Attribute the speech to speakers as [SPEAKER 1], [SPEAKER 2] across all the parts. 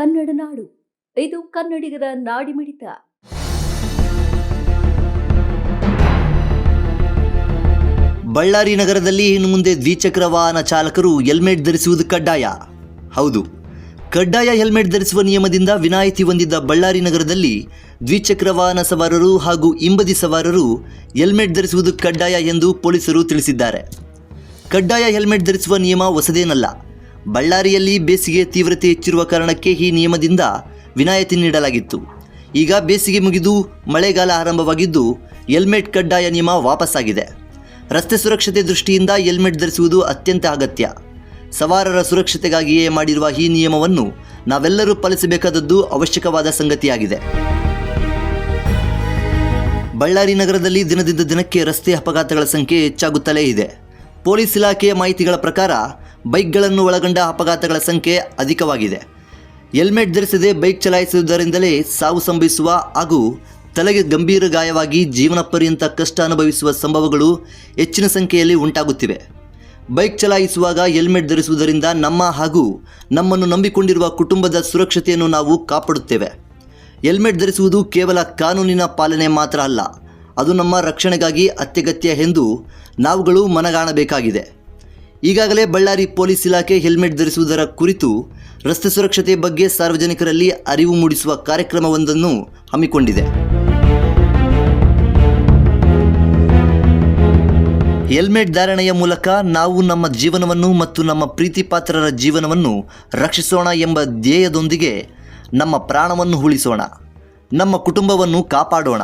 [SPEAKER 1] ಕನ್ನಡ ನಾಡು. ಇದು ಕನ್ನಡಿಗರ ನಾಡಿಮಿಡಿತ.
[SPEAKER 2] ಬಳ್ಳಾರಿ ನಗರದಲ್ಲಿ ಇನ್ನು ಮುಂದೆ ದ್ವಿಚಕ್ರ ವಾಹನ ಚಾಲಕರು ಹೆಲ್ಮೆಟ್ ಧರಿಸುವುದು ಕಡ್ಡಾಯ. ಹೌದು. ಕಡ್ಡಾಯ ಹೆಲ್ಮೆಟ್ ಧರಿಸುವ ನಿಯಮದಿಂದ ವಿನಾಯಿತಿ ಹೊಂದಿದ್ದ ಬಳ್ಳಾರಿ ನಗರದಲ್ಲಿ ದ್ವಿಚಕ್ರ ವಾಹನ ಸವಾರರು ಹಾಗೂ ಹಿಂಬದಿ ಸವಾರರು ಹೆಲ್ಮೆಟ್ ಧರಿಸುವುದು ಕಡ್ಡಾಯ ಎಂದು ಪೊಲೀಸರು ತಿಳಿಸಿದ್ದಾರೆ. ಕಡ್ಡಾಯ ಹೆಲ್ಮೆಟ್ ಧರಿಸುವ ನಿಯಮ ಹೊಸದೇನಲ್ಲ. ಬಳ್ಳಾರಿಯಲ್ಲಿ ಬೇಸಿಗೆ ತೀವ್ರತೆ ಹೆಚ್ಚಿರುವ ಕಾರಣಕ್ಕೆ ಈ ನಿಯಮದಿಂದ ವಿನಾಯಿತಿ ನೀಡಲಾಗಿತ್ತು. ಈಗ ಬೇಸಿಗೆ ಮುಗಿದು ಮಳೆಗಾಲ ಆರಂಭವಾಗಿದ್ದು ಹೆಲ್ಮೆಟ್ ಕಡ್ಡಾಯ ನಿಯಮ ವಾಪಸ್ಸಾಗಿದೆ. ರಸ್ತೆ ಸುರಕ್ಷತೆ ದೃಷ್ಟಿಯಿಂದ ಹೆಲ್ಮೆಟ್ ಧರಿಸುವುದು ಅತ್ಯಂತ ಅಗತ್ಯ. ಸವಾರರ ಸುರಕ್ಷತೆಗಾಗಿಯೇ ಮಾಡಿರುವ ಈ ನಿಯಮವನ್ನು ನಾವೆಲ್ಲರೂ ಪಾಲಿಸಬೇಕಾದದ್ದು ಅವಶ್ಯಕವಾದ ಸಂಗತಿಯಾಗಿದೆ. ಬಳ್ಳಾರಿ ನಗರದಲ್ಲಿ ದಿನದಿಂದ ದಿನಕ್ಕೆ ರಸ್ತೆ ಅಪಘಾತಗಳ ಸಂಖ್ಯೆ ಹೆಚ್ಚಾಗುತ್ತಲೇ ಇದೆ. ಪೊಲೀಸ್ ಇಲಾಖೆಯ ಮಾಹಿತಿಗಳ ಪ್ರಕಾರ ಬೈಕ್ಗಳನ್ನು ಒಳಗೊಂಡ ಅಪಘಾತಗಳ ಸಂಖ್ಯೆ ಅಧಿಕವಾಗಿದೆ. ಹೆಲ್ಮೆಟ್ ಧರಿಸದೆ ಬೈಕ್ ಚಲಾಯಿಸುವುದರಿಂದಲೇ ಸಾವು ಸಂಭವಿಸುವ ಹಾಗೂ ತಲೆಗೆ ಗಂಭೀರ ಗಾಯವಾಗಿ ಜೀವನ ಪರ್ಯಂತ ಕಷ್ಟ ಅನುಭವಿಸುವ ಸಂಭವಗಳು ಹೆಚ್ಚಿನ ಸಂಖ್ಯೆಯಲ್ಲಿ ಉಂಟಾಗುತ್ತಿವೆ. ಬೈಕ್ ಚಲಾಯಿಸುವಾಗ ಹೆಲ್ಮೆಟ್ ಧರಿಸುವುದರಿಂದ ನಮ್ಮ ಹಾಗೂ ನಮ್ಮನ್ನು ನಂಬಿಕೊಂಡಿರುವ ಕುಟುಂಬದ ಸುರಕ್ಷತೆಯನ್ನು ನಾವು ಕಾಪಾಡುತ್ತೇವೆ. ಹೆಲ್ಮೆಟ್ ಧರಿಸುವುದು ಕೇವಲ ಕಾನೂನಿನ ಪಾಲನೆ ಮಾತ್ರ ಅಲ್ಲ, ಅದು ನಮ್ಮ ರಕ್ಷಣೆಗಾಗಿ ಅತ್ಯಗತ್ಯ ಎಂದು ನಾವುಗಳು ಮನಗಾಣಬೇಕಾಗಿದೆ. ಈಗಾಗಲೇ ಬಳ್ಳಾರಿ ಪೊಲೀಸ್ ಇಲಾಖೆ ಹೆಲ್ಮೆಟ್ ಧರಿಸುವುದರ ಕುರಿತು ರಸ್ತೆ ಸುರಕ್ಷತೆ ಬಗ್ಗೆ ಸಾರ್ವಜನಿಕರಲ್ಲಿ ಅರಿವು ಮೂಡಿಸುವ ಕಾರ್ಯಕ್ರಮವೊಂದನ್ನು ಹಮ್ಮಿಕೊಂಡಿದೆ. ಹೆಲ್ಮೆಟ್ ಧಾರಣೆಯ ಮೂಲಕ ನಾವು ನಮ್ಮ ಜೀವನವನ್ನು ಮತ್ತು ನಮ್ಮ ಪ್ರೀತಿ ಪಾತ್ರರ ಜೀವನವನ್ನು ರಕ್ಷಿಸೋಣ ಎಂಬ ಧ್ಯೇಯದೊಂದಿಗೆ ನಮ್ಮ ಪ್ರಾಣವನ್ನು ಉಳಿಸೋಣ. ನಮ್ಮ ಕುಟುಂಬವನ್ನು ಕಾಪಾಡೋಣ.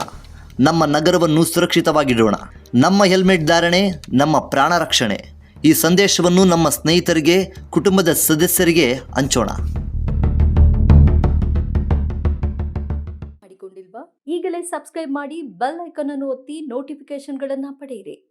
[SPEAKER 2] ನಮ್ಮ ನಗರವನ್ನು ಸುರಕ್ಷಿತವಾಗಿಡೋಣ. ನಮ್ಮ ಹೆಲ್ಮೆಟ್ ಧಾರಣೆ ನಮ್ಮ ಪ್ರಾಣ ರಕ್ಷಣೆ. ಈ ಸಂದೇಶವನ್ನು ನಮ್ಮ ಸ್ನೇಹಿತರಿಗೆ, ಕುಟುಂಬದ ಸದಸ್ಯರಿಗೆ ಹಂಚೋಣ.
[SPEAKER 1] ಮಾಡಿಕೊಂಡಿಲ್ವಾ? ಈಗಲೇ ಸಬ್ಸ್ಕ್ರೈಬ್ ಮಾಡಿ ಬೆಲ್ ಐಕಾನ್ ಅನ್ನು ಒತ್ತಿ ನೋಟಿಫಿಕೇಶನ್ಗಳನ್ನು ಪಡೆಯಿರಿ.